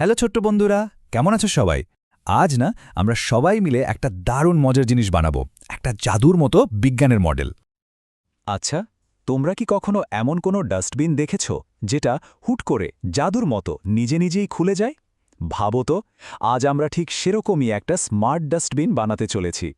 Hello ছোট্ট বন্ধুরা, কেমন আছো সবাই? আজ না, আমরা সবাই মিলে একটা দারুণ মজার জিনিস বানাবো, একটা জাদুর মতো বিজ্ঞানের মডেল। আচ্ছা তোমরা কি কখনো এমন কোনো ডাস্টবিন দেখেছ, যেটা হুট করে জাদুর মতো নিজে নিজেই খুলে যায়? ভাবো তো, আজ আমরা ঠিক সেরকমই একটা স্মার্ট ডাস্টবিন বানাতে চলেছি।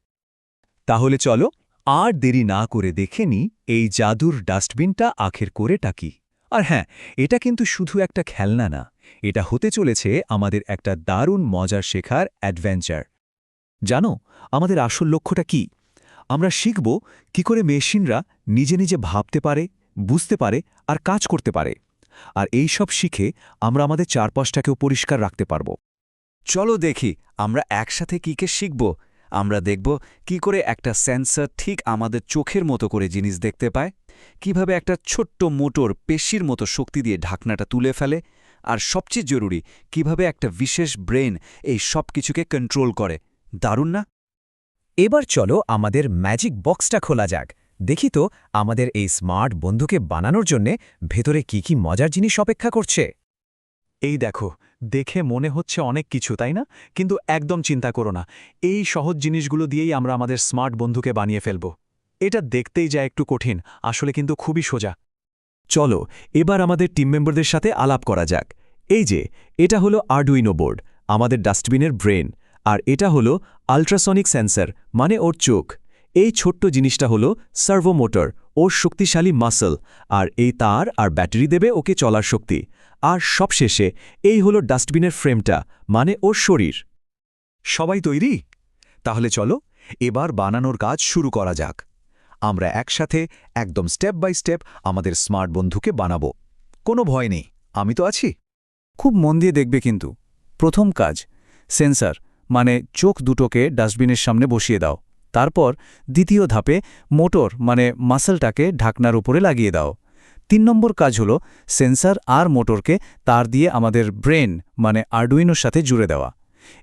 তাহলে চলো, আর দেরি না করে দেখে নি এই জাদুর ডাস্টবিনটা আখের করেটা কি। আর হ্যাঁ এটা কিন্তু শুধু একটা খেলনা না। এটা হতে চলেছে আমাদের একটা দারুণ মজার শেখার অ্যাডভেঞ্চার। জানো, আমাদের আসল লক্ষ্যটা কি? আমরা শিখব কি করে মেশিনরা নিজে নিজে ভাবতে পারে, বুঝতে পারে আর কাজ করতে পারে। আর এই সব শিখে আমরা আমাদের চারপাশটাকেও পরিষ্কার রাখতে পারব। চলো দেখি আমরা একসাথে কী কে শিখব। আমরা দেখব কি করে একটা সেন্সর ঠিক আমাদের চোখের মতো করে জিনিস দেখতে পায়। কীভাবে একটা ছোট্ট মোটর পেশির মতো শক্তি দিয়ে ঢাকনাটা তুলে ফেলে। আর সবচেয়ে জরুরি, কীভাবে একটা বিশেষ ব্রেন এই সব কিছুকে কন্ট্রোল করে। দারুণ না? এবার চলো আমাদের ম্যাজিক বক্সটা খোলা যাক। দেখি তো, আমাদের এই স্মার্ট বন্ধুকে বানানোর জন্যে ভেতরে কি কি মজার জিনিস অপেক্ষা করছে? এই দেখো, দেখে মনে হচ্ছে অনেক কিছু, তাই না? কিন্তু একদম চিন্তা করো না। এই সহজ জিনিসগুলো দিয়েই আমরা আমাদের স্মার্ট বন্ধুকে বানিয়ে ফেলব। এটা দেখতেই যায় একটু কঠিন, আসলে কিন্তু খুবই সোজা। চলো, এবার আমাদের টিম মেম্বারদের সাথে আলাপ করা যাক। এই যে, এটা হলো আর্ডুইনো বোর্ড আমাদের ডাস্টবিনের ব্রেন, আর এটা হলো আল্ট্রাসনিক সেন্সর মানে ওর চোখ। এই ছোট্ট জিনিসটা হলো সার্ভোমোটর ওর শক্তিশালী মাসল আর এই তার আর ব্যাটারি দেবে ওকে চলার শক্তি। আর সবশেষে, এই হলো ডাস্টবিনের ফ্রেমটা মানে ওর শরীর। সবাই তৈরি? তাহলে চলো, এবার বানানোর কাজ শুরু করা যাক। আমরা একসাথে একদম স্টেপ বাই স্টেপ আমাদের স্মার্ট বন্ধুকে বানাবো। কোনো ভয় নেই, আমি তো আছি। খুব মন দিয়ে দেখবে কিন্তু। প্রথম কাজ, সেন্সর মানে চোখ দুটোকে ডাস্টবিনের সামনে বসিয়ে দাও। তারপর দ্বিতীয় ধাপে মোটর মানে মাসলটাকে ঢাকনার উপরে লাগিয়ে দাও। তিন নম্বর কাজ হল সেন্সর আর মোটরকে তার দিয়ে আমাদের ব্রেন মানে আর্ডুইনোর সাথে জুড়ে দেওয়া।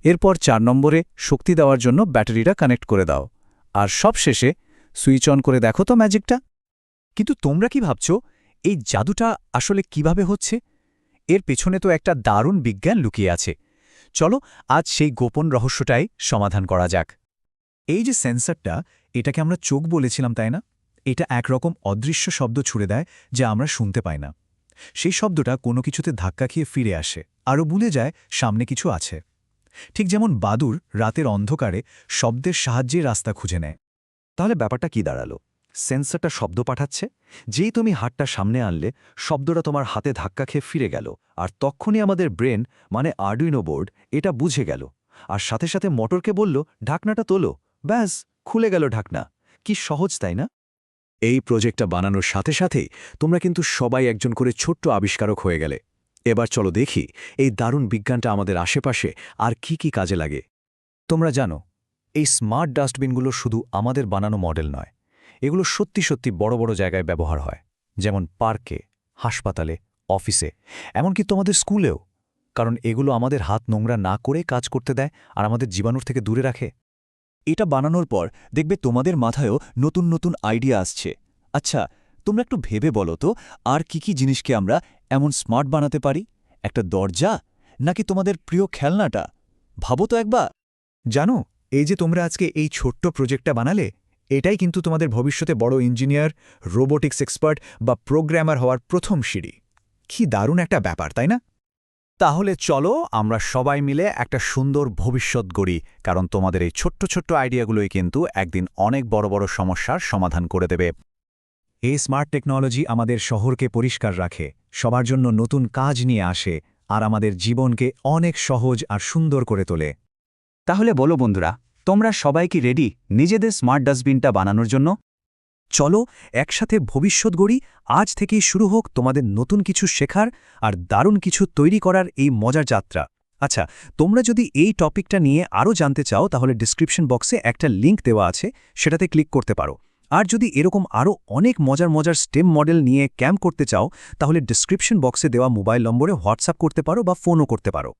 এরপর চার নম্বরে শক্তি দেওয়ার জন্য ব্যাটারিটা কানেক্ট করে দাও। আর সবশেষে সুইচ অন করে দেখো তো ম্যাজিকটা। কিন্তু তোমরা কি ভাবছ, এই জাদুটা আসলে কীভাবে হচ্ছে? এর পেছনে তো একটা দারুণ বিজ্ঞান লুকিয়ে আছে। চলো, আজ সেই গোপন রহস্যটাই সমাধান করা যাক। এই যে সেন্সরটা, এটাকে আমরা চোখ বলেছিলাম, তাই না? এটা একরকম অদৃশ্য শব্দ ছুড়ে দেয় যা আমরা শুনতে পাই না। সেই শব্দটা কোনো কিছুতে ধাক্কা খেয়ে ফিরে আসে, আরও ভুলে যায় সামনে কিছু আছে। ঠিক যেমন বাদুর রাতের অন্ধকারে শব্দের সাহায্যে রাস্তা খুঁজে নেয়। তাহলে ব্যাপারটা কি দাঁড়াল? সেন্সরটা শব্দ পাঠাচ্ছে? যেই তুমি হাতটা সামনে আনলে, শব্দটা তোমার হাতে ধাক্কা খেয়ে ফিরে গেল। আর তখনই আমাদের ব্রেন মানে আর্ডুইনো বোর্ড, এটা বুঝে গেল। আর সাথে সাথে মোটরকে বলল, ঢাকনাটা তোলো। ব্যাস, খুলে গেল ঢাকনা। কি সহজ, তাই না? এই প্রজেক্টটা বানানোর সাথে সাথেই তোমরা কিন্তু সবাই একজন করে ছোট্ট আবিষ্কারক হয়ে গেলে। এবার চলো দেখি, এই দারুণ বিজ্ঞানটা আমাদের আশেপাশে আর কি কি কাজে লাগে। তোমরা জানো এই স্মার্ট ডাস্টবিনগুলো শুধু আমাদের বানানো মডেল নয়, এগুলো সত্যি সত্যি বড় বড় জায়গায় ব্যবহার হয়, যেমন পার্কে, হাসপাতালে, অফিসে, এমনকি তোমাদের স্কুলেও, কারণ এগুলো আমাদের হাত নোংরা না করে কাজ করতে দেয় আর আমাদের জীবাণুর থেকে দূরে রাখে। এটা বানানোর পর দেখবে তোমাদের মাথায়ও নতুন নতুন আইডিয়া আসছে। আচ্ছা তোমরা একটু ভেবে বলো তো, আর কি কি জিনিসকে আমরা এমন স্মার্ট বানাতে পারি? একটা দরজা? নাকি তোমাদের প্রিয় খেলনাটা? ভাবো তো একবার। জানো এই যে তোমরা আজকে এই ছোট্ট প্রজেক্টটা বানালে, এটাই কিন্তু তোমাদের ভবিষ্যতে বড় ইঞ্জিনিয়ার রোবোটিক্স এক্সপার্ট বা প্রোগ্রামার হওয়ার প্রথম সিঁড়ি। কি দারুণ একটা ব্যাপার, তাই না? তাহলে চলো আমরা সবাই মিলে একটা সুন্দর ভবিষ্যৎ গড়ি, কারণ তোমাদের এই ছোট্ট ছোট্ট আইডিয়াগুলোই কিন্তু একদিন অনেক বড় বড় সমস্যার সমাধান করে দেবে। এই স্মার্ট টেকনোলজি আমাদের শহরকে পরিষ্কার রাখে, সবার জন্য নতুন কাজ নিয়ে আসে, আর আমাদের জীবনকে অনেক সহজ আর সুন্দর করে তোলে। তাহলে বলো বন্ধুরা তোমরা সবাই কি রেডি নিজেদের স্মার্ট ডাস্টবিনটা বানানোর জন্য? চলো, একসাথে ভবিষ্যৎ গড়ি, আজ থেকেই শুরু হোক তোমাদের নতুন কিছু শেখার আর দারুণ কিছু তৈরি করার এই মজার যাত্রা। আচ্ছা তোমরা যদি এই টপিকটা নিয়ে আরও জানতে চাও, তাহলে ডিসক্রিপশন বক্সে একটা লিংক দেওয়া আছে, সেটাতে ক্লিক করতে পারো। আর যদি এরকম আরও অনেক মজার মজার স্টেম মডেল নিয়ে ক্যাম্প করতে চাও, তাহলে ডিসক্রিপশন বক্সে দেওয়া মোবাইল নম্বরে হোয়াটসঅ্যাপ করতে পারো বা ফোনও করতে পারো।